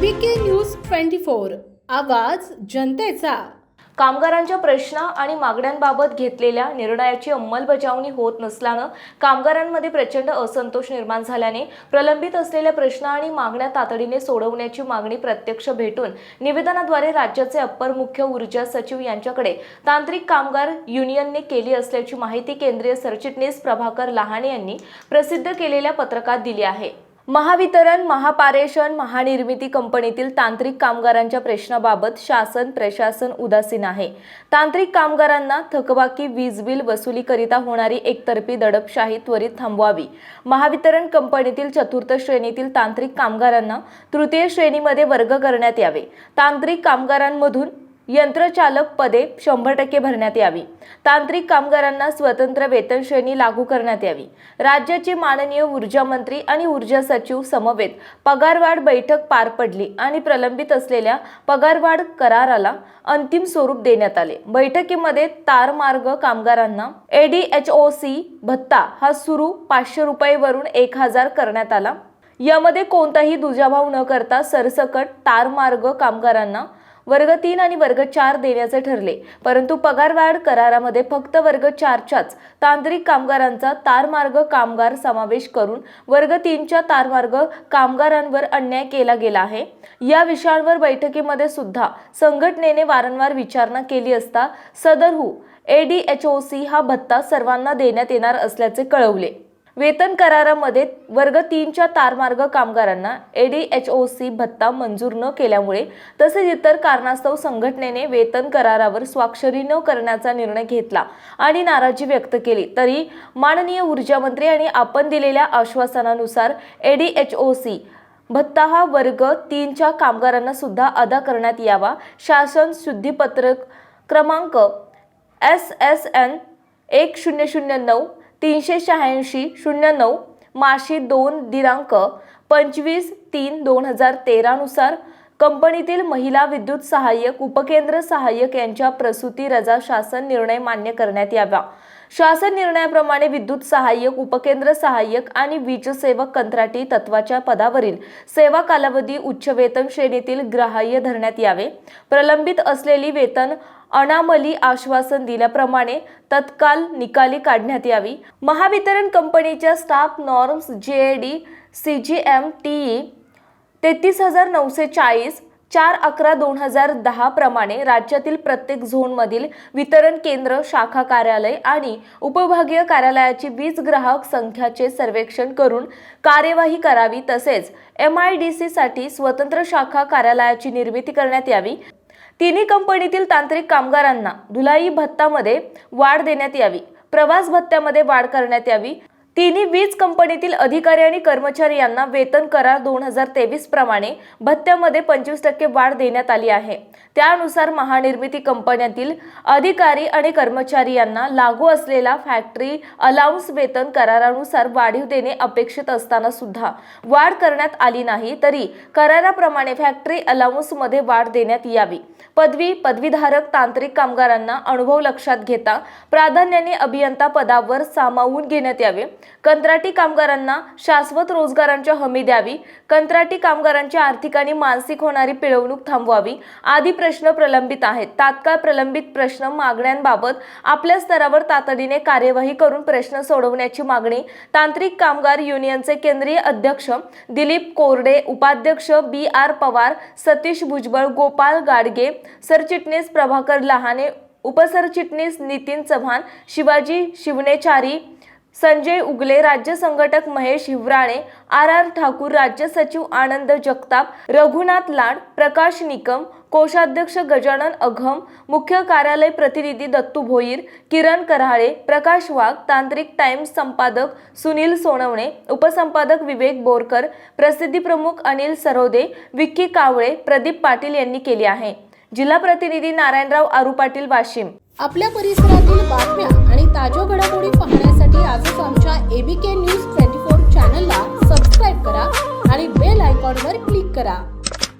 V K news twenty four आवाज जनतेचा. कामगारांच्या प्रश्न आणि मागण्यांबाबत घेतलेल्या निर्णयाची अंमलबजावणी होत नसल्यानं कामगारांमध्ये प्रचंड असंतोष निर्माण झाल्याने प्रलंबित असलेल्या प्रश्न आणि मागण्या तातडीने सोडवण्याची मागणी प्रत्यक्ष भेटून निवेदनाद्वारे राज्याचे अप्पर मुख्य ऊर्जा सचिव यांच्याकडे तांत्रिक कामगार युनियनने केली असल्याची माहिती केंद्रीय सरचिटणीस प्रभाकर लहाने यांनी प्रसिद्ध केलेल्या पत्रकात दिली आहे. महावितरण महापारेषण महानिर्मिती कंपनीतील तांत्रिक कामगारांच्या प्रश्नाबाबत शासन प्रशासन उदासीन आहे. तांत्रिक कामगारांना थकबाकी वीज बिल वसुलीकरिता होणारी एकतर्फी दडपशाही त्वरित थांबवावी. महावितरण कंपनीतील चतुर्थ श्रेणीतील तांत्रिक कामगारांना तृतीय श्रेणीमध्ये वर्ग करण्यात यावे. तांत्रिक कामगारांमधून यंत्रचालक पदे शंभर टक्के भरण्यात यावी. तांत्रिक कामगारांना स्वतंत्र वेतन श्रेणी लागू करण्यात यावी. राज्याचे माननीय ऊर्जा मंत्री आणि ऊर्जा सचिव समवेत पगारवाढ बैठक पार पडली आणि प्रलंबित असलेल्या पगारवाढ कराराला अंतिम स्वरूप देण्यात आले. बैठकीमध्ये तारमार्ग कामगारांना एडीएचओसी भत्ता हा सुरू पाचशे रुपयेवरून एक हजार करण्यात आला. यामध्ये कोणताही दुजाभाव न करता सरसकट तारमार्ग कामगारांना वर्ग तीन आणि वर्ग चार देण्याचे ठरले. परंतु पगारवाढ करारामध्ये फक्त वर्ग चारच्याच तांत्रिक कामगारांचा तारमार्ग कामगार समावेश करून वर्ग तीनच्या तारमार्ग कामगारांवर अन्याय केला गेला आहे. या विषयांवर बैठकीमध्ये सुद्धा संघटनेने वारंवार विचारणा केली असता सदरहू एडीएचओसी हा भत्ता सर्वांना देण्यात येणार असल्याचे कळवले. वेतन करारामध्ये वर्ग तीनच्या तारमार्ग कामगारांना एडीएचओसी भत्ता मंजूर न केल्यामुळे तसेच इतर कारणास्तव संघटनेने वेतन करारावर स्वाक्षरी न करण्याचा निर्णय घेतला आणि नाराजी व्यक्त केली. तरी माननीय ऊर्जामंत्री आणि आपण दिलेल्या आश्वासनानुसार एडीएचओसी भत्ता हा वर्ग तीनच्या कामगारांना सुद्धा अदा करण्यात यावा. शासन शुद्धीपत्रक क्रमांक एस एस एन एक शून्य शून्य नऊ तीनशे शहाऐंशी शून्य नऊ माशी दोन दिनांक पंचवीस तीन दोन हजार तेरानुसार कंपनीतील महिला विद्युत सहाय्यक उपकेंद्र सहाय्यक यांच्या प्रसूती रजा शासन निर्णय मान्य करण्यात यावा. शासन निर्णयाप्रमाणे विद्युत सहाय्यक उपकेंद्र सहाय्यक आणि वीज सेवक कंत्राटी तत्वाच्या पदावरील सेवा कालावधी उच्च वेतन श्रेणीतील ग्राह्य धरण्यात यावे. प्रलंबित असलेली वेतन अनामली आश्वासन दिल्याप्रमाणे तत्काल निकाली काढण्यात यावी. महावितरण कंपनीच्या staff norms J D C G M T तेहतीस हजार नऊशे चाळीस चार अकरा दोन हजार दहा प्रमाणे राज्यातील प्रत्येक झोनमधील वितरण केंद्र शाखा कार्यालय आणि उपभागीय कार्यालयाची वीज ग्राहक संख्याचे सर्वेक्षण करून कार्यवाही करावी. तसेच एम आय डी सीसाठी स्वतंत्र शाखा कार्यालयाची निर्मिती करण्यात यावी. तिन्ही कंपनीतील तांत्रिक कामगारांना धुलाई भत्तामध्ये वाढ देण्यात यावी प्रवास भत्त्यामध्ये वाढ करण्यात यावी तिन्ही वीज कंपनीतील अधिकारी आणि कर्मचारी यांना वेतन करार दोन हजार तेवीस प्रमाणे भत्त्यामध्ये पंचवीस टक्के वाढ देण्यात आली आहे. त्यानुसार महानिर्मिती कंपन्यातील अधिकारी आणि कर्मचारी यांना लागू असलेला फॅक्टरी अलाउन्स वेतन करारानुसार वाढीव देणे अपेक्षित असताना सुद्धा वाढ करण्यात आली नाही तरी कराराप्रमाणे फॅक्टरी अलाउन्समध्ये वाढ देण्यात यावी. पदवी पदवीधारक तांत्रिक कामगारांना अनुभव लक्षात घेता प्राधान्याने अभियंता पदावर सामावून घेण्यात यावे. कंत्राटी कामगारांना शाश्वत रोजगारांच्या हमी द्यावी कंत्राटी कामगारांची आर्थिक आणि मानसिक होणारी पिळवणूक थांबवावी आदी प्रश्न प्रलंबित आहेत. तात्काळ प्रलंबित प्रश्न मागण्यांबाबत आपल्या स्तरावर तातडीने कार्यवाही करून प्रश्न सोडवण्याची मागणी तांत्रिक कामगार युनियनचे केंद्रीय अध्यक्ष दिलीप कोरडे उपाध्यक्ष बी आर पवार सतीश भुजबळ गोपाल गाडगे सरचिटणीस प्रभाकर लहाने उपसरचिटणीस नितीन चव्हाण शिवाजी शिवनेचारी संजय उगले राज्य संघटक महेश हिवराणे आर आर ठाकूर राज्य सचिव आनंद जगताप रघुनाथ लाड प्रकाश निकम कोषाध्यक्ष गजानन अघम मुख्य कार्यालय प्रतिनिधी दत्तू भोईर किरण कराळे प्रकाश वाघ तांत्रिक टाइम्स संपादक सुनील सोनवणे उपसंपादक विवेक बोरकर प्रसिद्धी प्रमुख अनिल सरोदे विक्की कावळे प्रदीप पाटील यांनी केली आहे. जिल्हा प्रतिनिधी नारायणराव आरू पाटील वाशिम. आपल्या परिसरातील एबीके न्यूज ट्वेंटी फोर चॅनलला सबस्क्राईब करा आणि बेल आयकॉनवर